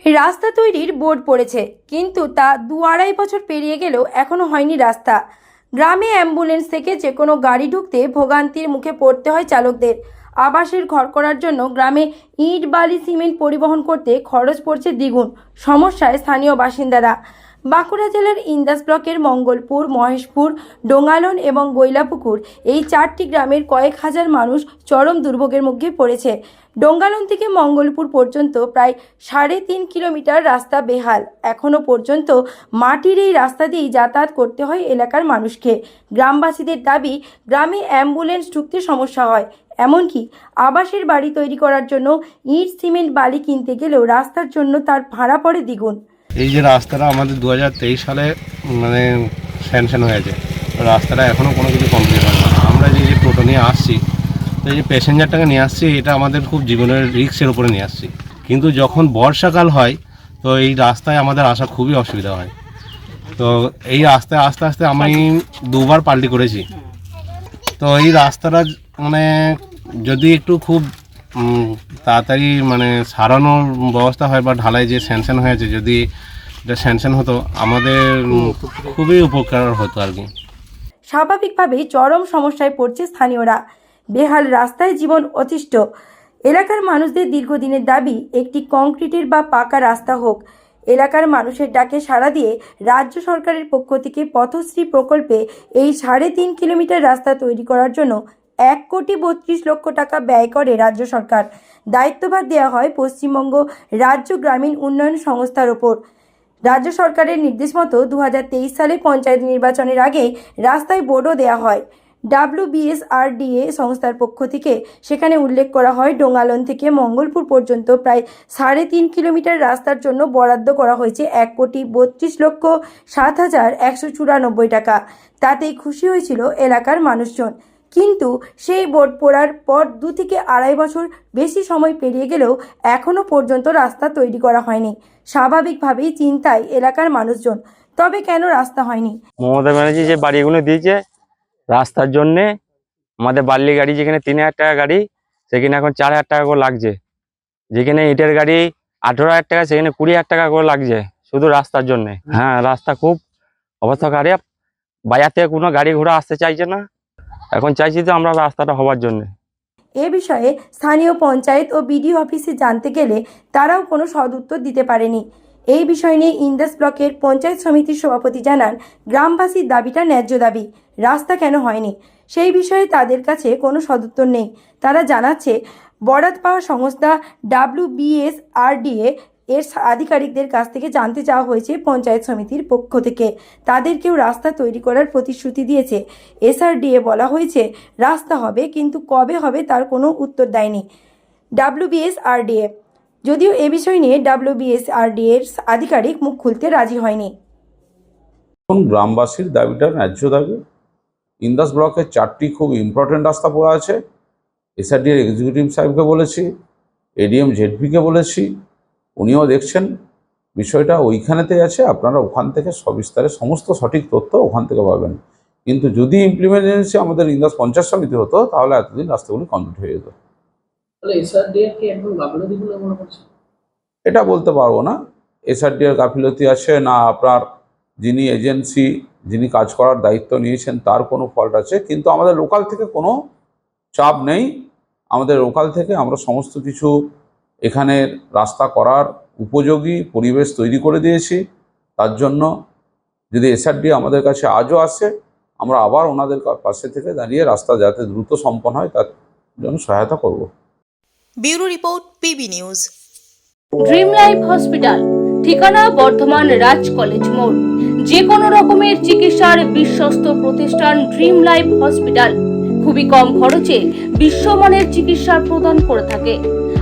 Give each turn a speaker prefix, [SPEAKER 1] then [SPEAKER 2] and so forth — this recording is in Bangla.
[SPEAKER 1] রাস্তা তৈরির বোর্ড পড়েছে, কিন্তু তা দু আড়াই বছর পেরিয়ে গেলেও এখনও হয়নি রাস্তা। গ্রামে অ্যাম্বুলেন্স থেকে যে কোনো গাড়ি ঢুকতে ভোগান্তির মুখে পড়তে হয় চালকদের। আবাসের ঘর করার জন্য গ্রামে ইট, বালি, সিমেন্ট পরিবহন করতে খরচ পড়ছে দ্বিগুণ। সমস্যায় স্থানীয় বাসিন্দারা বাঁকুড়া জেলার ইন্দাস ব্লকের মঙ্গলপুর, মহেশপুর ডোঙ্গালন এবং গৈলাপুকুর এই চারটি গ্রামের কয়েক হাজার মানুষ চরম দুর্ভোগের মুখে পড়েছে। ডোঙ্গালন থেকে মঙ্গলপুর পর্যন্ত প্রায় সাড়ে তিন কিলোমিটার রাস্তা বেহাল। এখনও পর্যন্ত মাটির এই রাস্তা দিয়েই যাতায়াত করতে হয় এলাকার মানুষকে। গ্রামবাসীদের দাবি, গ্রামে অ্যাম্বুলেন্স ঢুকতে সমস্যা হয়। এমনকি আবাসের বাড়ি তৈরি করার জন্য ইট, সিমেন্ট, বালি কিনতে গেলেও রাস্তার জন্য তার ভাড়া পড়ে দ্বিগুণ।
[SPEAKER 2] এই যে রাস্তাটা আমাদের দু হাজার তেইশ সালে মানে স্যাংশন হয়েছে রাস্তাটা এখনও কোনো কিছু কমপ্লিট হয় না আমরা যে যে টোটো নিয়ে আসছি এই যে প্যাসেঞ্জারটাকে নিয়ে আসছি, এটা আমাদের খুব জীবনের রিক্সের উপরে নিয়ে আসছি। কিন্তু যখন বর্ষাকাল হয়, তো এই রাস্তায় আমাদের আসা খুবই অসুবিধা হয়। তো এই রাস্তায় আস্তে আস্তে আমি দুবার পাল্টি করেছি। তো এই রাস্তাটা মানে যদি একটু খুব তাড়াতাড়ি মানে সারানোর ব্যবস্থা হয় বা ঢালাই যে স্যাংশন হয়েছে, যদি এটা স্যাংশন হতো, আমাদের খুবই উপকার হতো আর কি।
[SPEAKER 1] স্বাভাবিকভাবেই চরম সমস্যায় পড়ছে স্থানীয়রা। বেহাল রাস্তায় জীবন অতিষ্ঠ। এলাকার মানুষদের দীর্ঘদিনের দাবি, একটি কংক্রিটের বা পাকা রাস্তা হোক। এলাকার মানুষের ডাকে সাড়া দিয়ে রাজ্য সরকারের পক্ষ থেকে পথশ্রী প্রকল্পে এই সাড়ে তিন কিলোমিটার রাস্তা তৈরি করার জন্য এক কোটি বত্রিশ লক্ষ টাকা ব্যয় করে রাজ্য সরকার। দায়িত্বভার দেওয়া হয় পশ্চিমবঙ্গ রাজ্য গ্রামীণ উন্নয়ন সংস্থার ওপর। রাজ্য সরকারের নির্দেশ মতো দু হাজার তেইশ সালে পঞ্চায়েত নির্বাচনের আগে রাস্তায় বোর্ডও দেওয়া হয়। ডাব্লিউবিএসআরডিএ সংস্থার পক্ষ থেকে সেখানে উল্লেখ করা হয় ডোঙ্গালন থেকে মঙ্গলপুর পর্যন্ত প্রায় সাড়ে তিন কিলোমিটার রাস্তার জন্য বরাদ্দ করা হয়েছে এক কোটি বত্রিশ লক্ষ সাত হাজার একশো চুরানব্বই টাকা। তাতেই খুশি হয়েছিল এলাকার মানুষজন। কিন্তু সেই বোর্ড পড়ার পর দু থেকে আড়াই বছর বেশি সময় পেরিয়ে গেলেও এখনও পর্যন্ত রাস্তা তৈরি করা হয়নি। স্বাভাবিকভাবেই চিন্তায় এলাকার মানুষজন, তবে কেন রাস্তা হয়নি?
[SPEAKER 3] মমতা ব্যানার্জি যে বাড়িগুলো দিয়েছে, রাস্তার জন্যে আমাদের বাল্লি গাড়ি যেখানে তিন হাজার টাকা গাড়ি, সেখানে এখন চার হাজার টাকা করে লাগছে। যেখানে ইটের গাড়ি আঠেরো হাজার টাকা, সেখানে কুড়ি হাজার টাকা করে লাগছে শুধু রাস্তার জন্যে। হ্যাঁ রাস্তা খুব অবস্থা খারাপ। বাজার থেকে কোনো গাড়ি ঘোড়া আসতে চাইছে না। এখন চাইছি তো আমরা রাস্তাটা হওয়ার জন্যে।
[SPEAKER 1] এ বিষয়ে স্থানীয় পঞ্চায়েত ও বিডিও অফিসে জানতে গেলে তারাও কোনো সদুত্তর দিতে পারেনি। এই বিষয় নিয়ে ইন্দাস ব্লকের পঞ্চায়েত সমিতির সভাপতি জানান গ্রামবাসীর দাবিটা ন্যায্য দাবি, রাস্তা কেন হয়নি? সেই বিষয়ে তাদের কাছে কোনো সদুত্তর নেই। তারা জানাচ্ছে বরাদ পাওয়া সংস্থা ডাব্লিউবিএসআরডিএ এর আধিকারিকদের কাছ থেকে জানতে চাওয়া হয়েছে পঞ্চায়েত সমিতির পক্ষ থেকে। তাদেরকেও রাস্তা তৈরি করার প্রতিশ্রুতি দিয়েছে। এসআরডিএ বলা হয়েছে, রাস্তা হবে কিন্তু কবে হবে তার কোনো উত্তর দেয়নি। ডাব্লিউবিএসআরডিএ যদিও এ বিষয় নিয়ে ডাব্লিউবিএসআরডিএ এর আধিকারিক মুখ খুলতে রাজি হয়নি।
[SPEAKER 4] গ্রামবাসীর দাবিটা ন্যায্য দাবি? ইন্দাস ব্লকের চারটি খুব ইম্পর্টেন্ট রাস্তা পড়া আছে। এসআরডিএর এক্সিকিউটিভ সাহেবকে বলেছি এডিএম জেডপিকে বলেছি উনিও দেখছেন বিষয়টা ওইখানেতে আছে আপনারা ওখান থেকে সবিস্তারে সমস্ত সঠিক তথ্য ওখান থেকে পাবেন। কিন্তু যদি ইমপ্লিমেন্টেন্সি আমাদের ইন্দাস পঞ্চাশ সমিতি হতো তাহলে এতদিন রাস্তাগুলি কমপ্লিট হয়ে যেত। এটা বলতে পারব না। এসআরডিএর গাফিলতি আছে না আপনার যিনি এজেন্সি যিনি কাজ করার দায়িত্ব নিয়েছেন তার কোনো ফল্ট আছে। কিন্তু আমাদের লোকাল থেকে কোনো চাপ নেই। আমাদের লোকাল থেকে আমরা সমস্ত কিছু এখানের রাস্তা করার উপযোগী পরিবেশ তৈরি করে দিয়েছি। তার জন্য যদি এসআরডি আমাদের কাছে আজও আসে আমরা আবার ওনাদের পাশে থেকে দাঁড়িয়ে রাস্তা যাতে দ্রুত সম্পন্ন হয় তার জন্য সহায়তা করব।
[SPEAKER 5] Bureau report PB news.
[SPEAKER 6] Dream life hospital ঠিকানা বর্ধমান রাজ কলেজ মোড়। যে কোনো রকমের চিকিৎসার বিশ্বস্ত প্রতিষ্ঠান ড্রিম লাইফ হসপিটাল। খুবই কম খরচে বিশ্বমানের চিকিৎসা প্রদান করে থাকে।